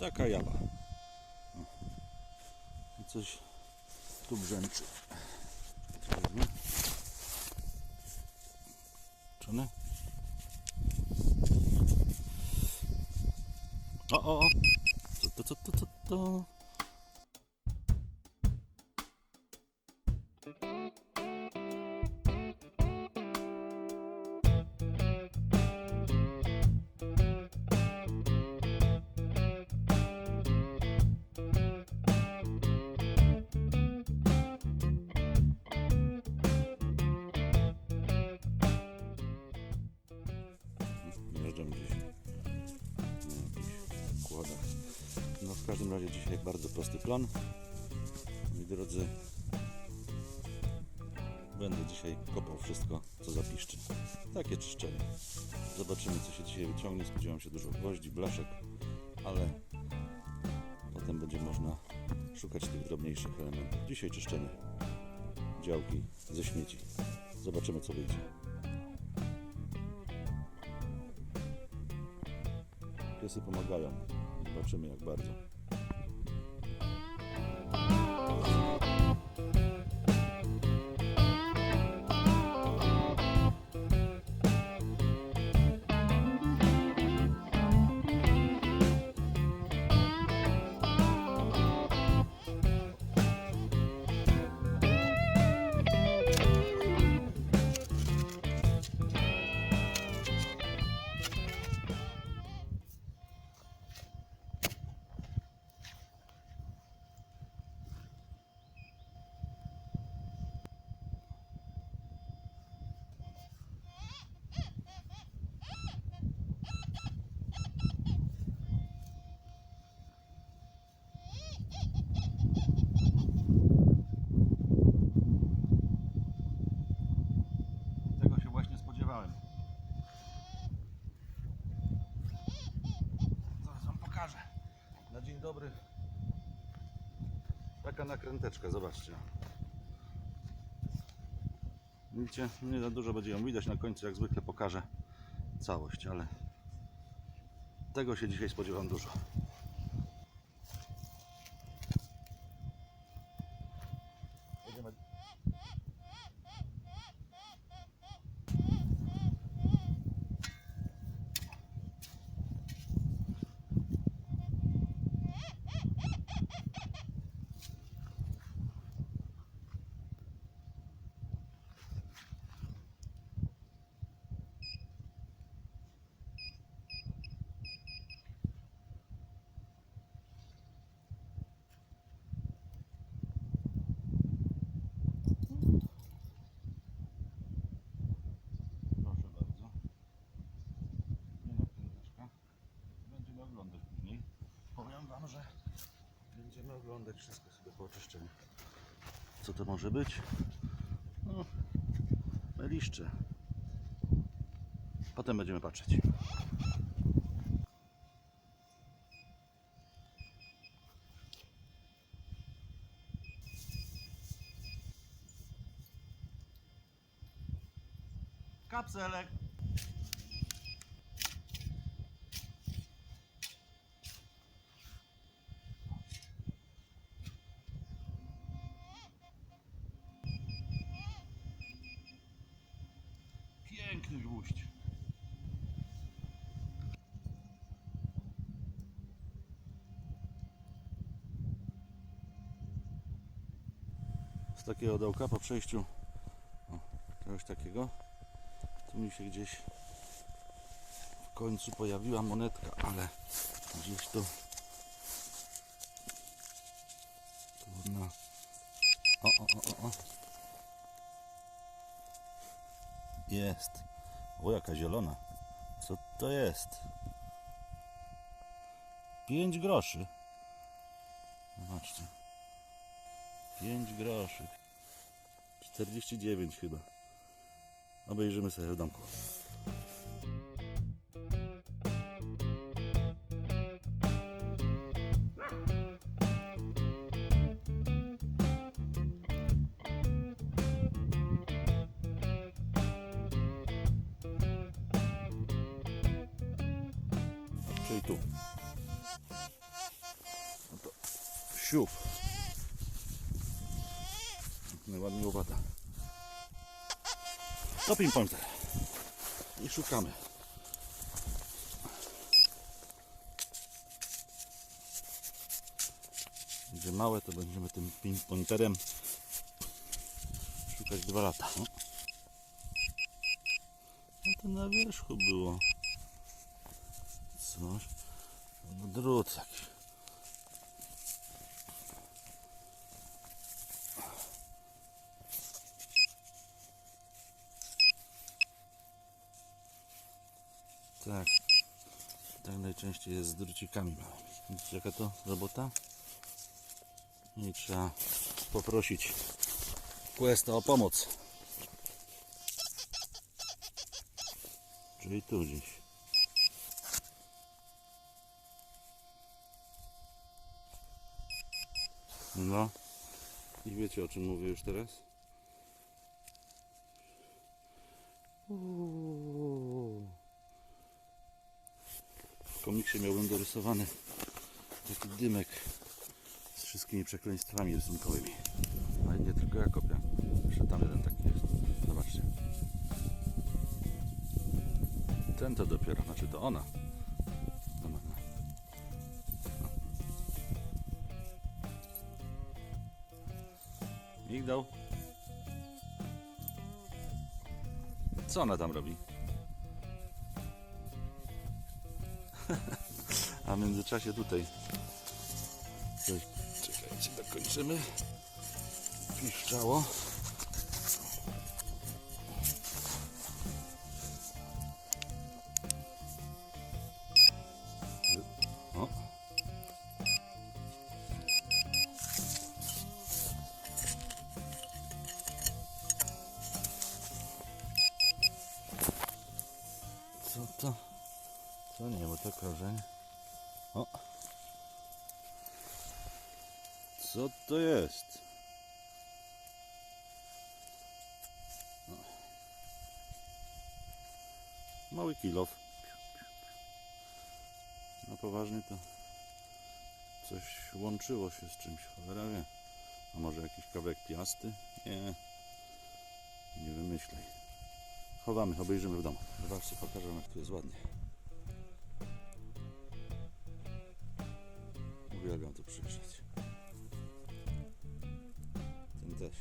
Taka jawa. O. I coś tu brzęczy. Czone? O, o, o. Co to, co to, co to? Każdym razie dzisiaj bardzo prosty plan. Moi drodzy, będę dzisiaj kopał wszystko, co zapiszczy. Takie czyszczenie. Zobaczymy, co się dzisiaj wyciągnie. Spodziewam się dużo gwoździ, blaszek, ale potem będzie można szukać tych drobniejszych elementów. Dzisiaj czyszczenie działki ze śmieci. Zobaczymy, co wyjdzie. Piesy pomagają. Zobaczymy jak bardzo. Dobry. Taka nakręteczka, zobaczcie. Widzicie, nie za dużo będzie ją widać. Na końcu jak zwykle pokażę całość, ale tego się dzisiaj spodziewam dużo. Jedziemy Proszę bardzo. Nie nakręteczka. Będziemy oglądać później. Powiem Wam, że będziemy oglądać wszystko sobie po oczyszczeniu. Co to może być? No, liszcze. Potem będziemy patrzeć. Kapselek. Piękny gwóźdź. Z takiego dołka po przejściu o, czegoś takiego tu mi się gdzieś w końcu pojawiła monetka, ale gdzieś to trudno. O, o, o, o, o. Jest. O, jaka zielona. Co to jest? 5 groszy. Zobaczcie. 5 groszy. 49 chyba. Obejrzymy sobie w domku. Czyli tu. Siup. Najładniej łopata. To pinpointer. I szukamy. Gdzie małe, to będziemy tym pinpointerem szukać dwa lata. No No to na wierzchu było coś. No drut jakiś. Tak. Tak najczęściej jest z drucikami małymi. Widzicie jaka to robota? I trzeba poprosić Questa o pomoc. Czyli tu gdzieś. No. I wiecie o czym mówię już teraz? Uuu. W komiksie miałbym dorysowany taki dymek z wszystkimi przekleństwami rysunkowymi. Ale nie tylko ja kopię. Jeszcze tam jeden taki jest. Zobaczcie. Ten to dopiero, znaczy to ona. Ona, Migdał. Co ona tam robi? A w międzyczasie tutaj coś, czekajcie, dokończymy. Piszczało. O. O. Co to jest? O. Mały kilof. No poważnie to coś łączyło się z czymś, cholera wie. A może jakiś kawałek piasty? Nie. Nie wymyślaj. Chowamy, obejrzymy w domu. Zobaczcie, pokażę jak tu jest ładnie. Uwielbiam tu przyjeżdżać. Ten też.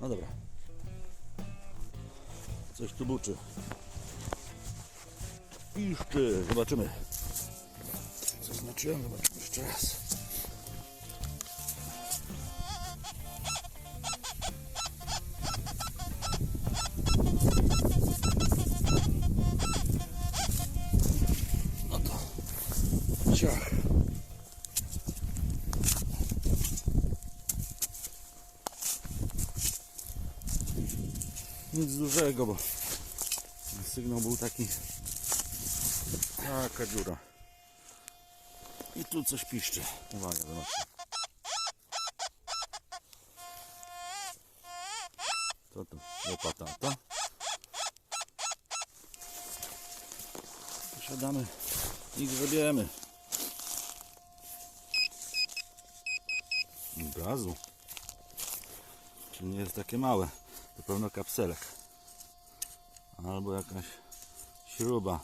No dobra. Coś tu buczy. Piszczy. Zobaczymy. Zaznaczyłem, zobaczymy jeszcze raz. Nic dużego, bo sygnał był taki taka dziura. I tu coś piszczy. Uwaga, zobaczcie. Co to? Łopata ta. Siadamy i grzebiemy. Gazu. Czy nie jest takie małe? To pewno kapselek. Albo jakaś śruba.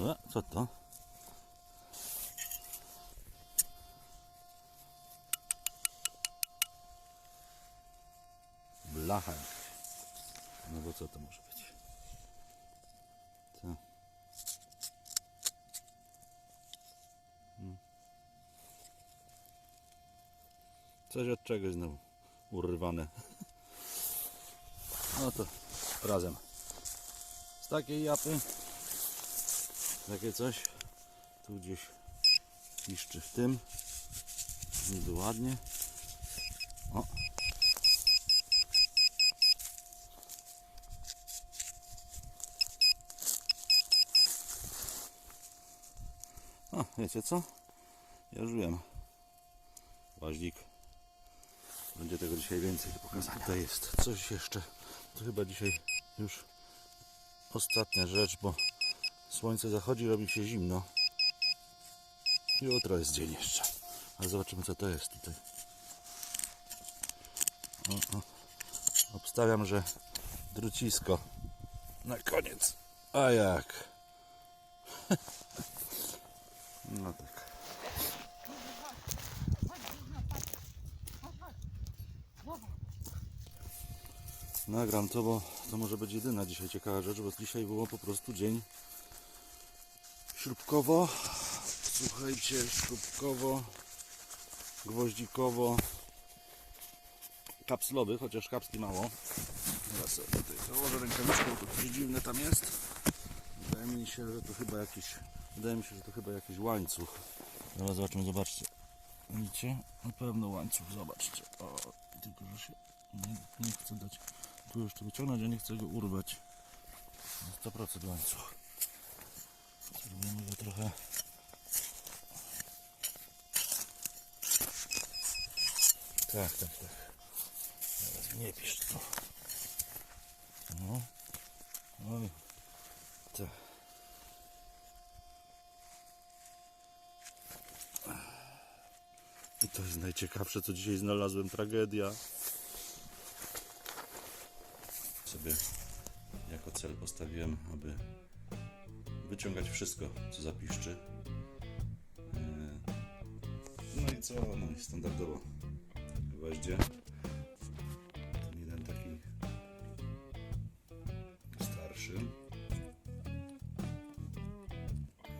E, co to? Blacha jakaś. No bo co to może być? Co? Hmm. Coś od czegoś znowu urwane. No to razem. Z takiej japy takie coś. Tu gdzieś piszczy w tym. Niby ładnie. O. O, wiecie co? Ja już. Łaźnik. Będzie tego dzisiaj więcej do pokazania. Tutaj jest coś jeszcze. To chyba dzisiaj już ostatnia rzecz, bo słońce zachodzi, robi się zimno. Jutro jest dzień jeszcze. Ale zobaczymy co to jest tutaj. O, o. Obstawiam, że drucisko. Na koniec. A jak? No tak. Nagram to, bo to może być jedyna dzisiaj ciekawa rzecz, bo dzisiaj było po prostu dzień śrubkowo. Słuchajcie, śrubkowo, gwoździkowo, kapslowy, chociaż kapsli mało. Teraz sobie tutaj założę rękawiczkę, bo to coś dziwne tam jest. Wydaje mi się, że to chyba jakiś, wydaje mi się, że to chyba jakiś łańcuch. Zaraz zobaczymy, zobaczcie. Widzicie? Na pewno łańcuch, zobaczcie. O, tylko, że się nie, nie chcę dać tu jeszcze wyciągnąć, a nie chcę go urwać. Na 100% łańcuch. Zrobimy go trochę Tak, tak, tak. Teraz nie pisz tu. No. Oj. Tak. I to jest najciekawsze, co dzisiaj znalazłem. Tragedia. Sobie jako cel postawiłem, aby wyciągać wszystko, co zapiszczy. Yy, No i co? No i standardowo gwoździe. Ten jeden taki starszy.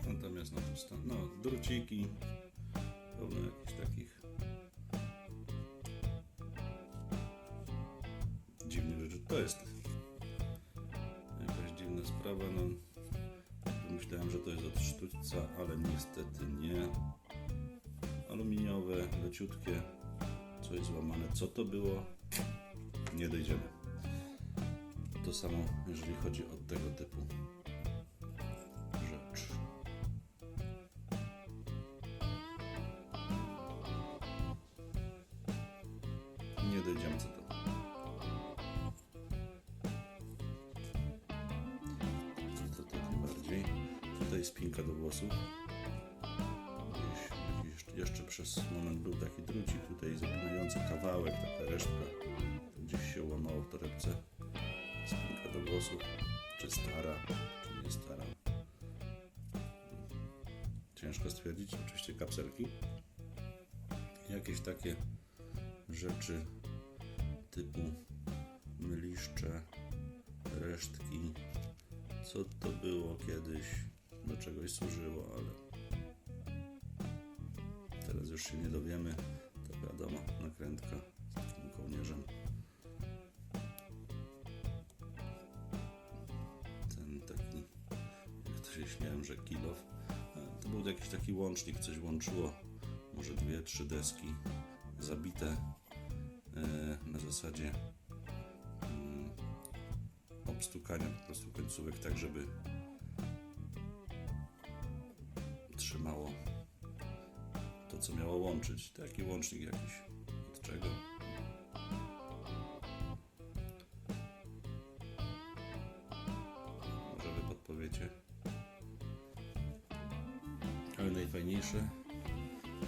Natomiast no, no druciki, pełno jakichś takich dziwnych rzeczy. To jest sprawa. No, myślałem, że to jest od sztućca, ale niestety nie. Aluminiowe, leciutkie, coś złamane. Co to było? Nie dojdziemy. To samo, jeżeli chodzi o tego typu łamało w torebce. Spinka do włosów. Czy stara, czy nie stara. Ciężko stwierdzić. Oczywiście kapselki. Jakieś takie rzeczy typu myliszcze, resztki. Co to było kiedyś, do czegoś służyło, ale teraz już się nie dowiemy. To wiadomo, nakrętka z takim kołnierzem. Śmiałem, że kilof. E, To był jakiś taki łącznik, coś łączyło, może dwie, trzy deski zabite e, na zasadzie mm, obstukania po prostu końcówek tak, żeby trzymało to, co miało łączyć. Taki łącznik jakiś. Ale najfajniejsze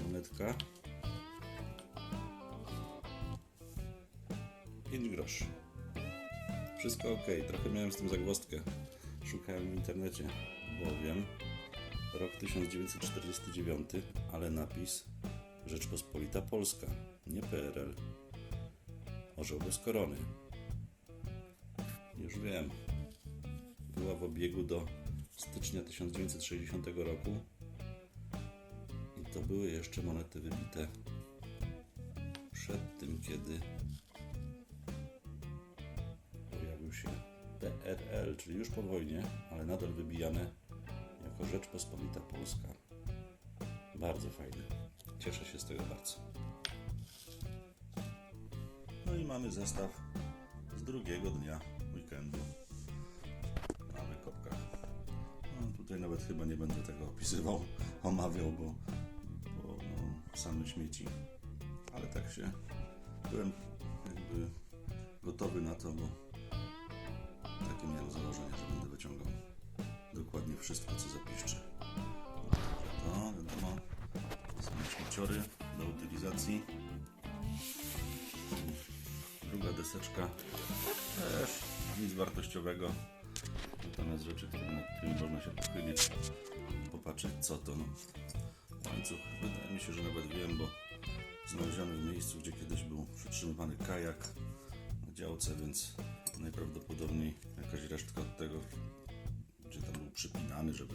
monetka 5 groszy. Wszystko ok, trochę miałem z tym zagwozdkę. Szukałem w internecie, bowiem rok 1949, ale napis Rzeczpospolita Polska, nie PRL. Orzeł bez korony. Już wiem. Była w obiegu do stycznia 1960 roku to były jeszcze monety wybite przed tym, kiedy pojawił się PRL, czyli już po wojnie, ale nadal wybijane jako Rzeczpospolita Polska. Bardzo fajne. Cieszę się z tego bardzo. No i mamy zestaw z drugiego dnia weekendu na wykopkach. No, tutaj nawet chyba nie będę tego opisywał, omawiał, bo, same śmieci. Ale tak się byłem jakby gotowy na to, bo takie miałem założenie, że będę wyciągał dokładnie wszystko, co zapiszczy. To wiadomo, same śmieciory do utylizacji. Druga deseczka też nic wartościowego. Natomiast rzeczy, nad którymi można się pochylić, popatrzeć co to. No. Łańcuch, wydaje mi się, że nawet wiem, bo znaleziony w miejscu, gdzie kiedyś był przytrzymywany kajak na działce, więc najprawdopodobniej jakaś resztka od tego, gdzie tam był przypinany, żeby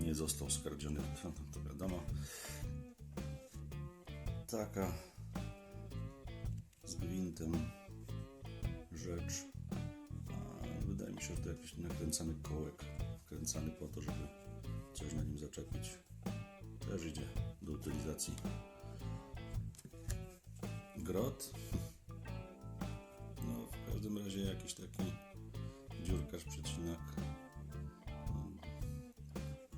nie został skardziony, to, to wiadomo. Taka z gwintem rzecz. Wydaje mi się, że to jakiś nakręcany kołek, wkręcany po to, żeby coś na nim zaczepić. Też idzie do utylizacji. Grot. No, w każdym razie jakiś taki dziurkarz, przecinak.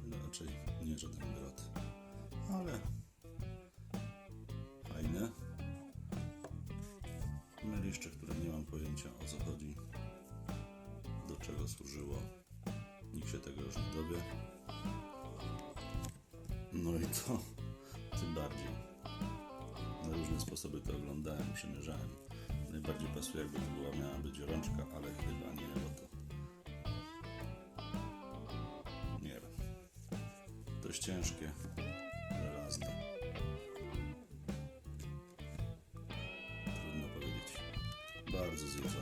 No, raczej nie żaden grot. Ale fajne. Myliszcze, które nie mam pojęcia o co chodzi, do czego służyło. Nikt się tego już nie dowie. No i to tym bardziej. Na różne sposoby to oglądałem, przymierzałem. Najbardziej pasuje, jakby to była miała być rączka, ale chyba nie, bo to. Nie wiem. Dość ciężkie, żelazne. Trudno powiedzieć. Bardzo zjedzone.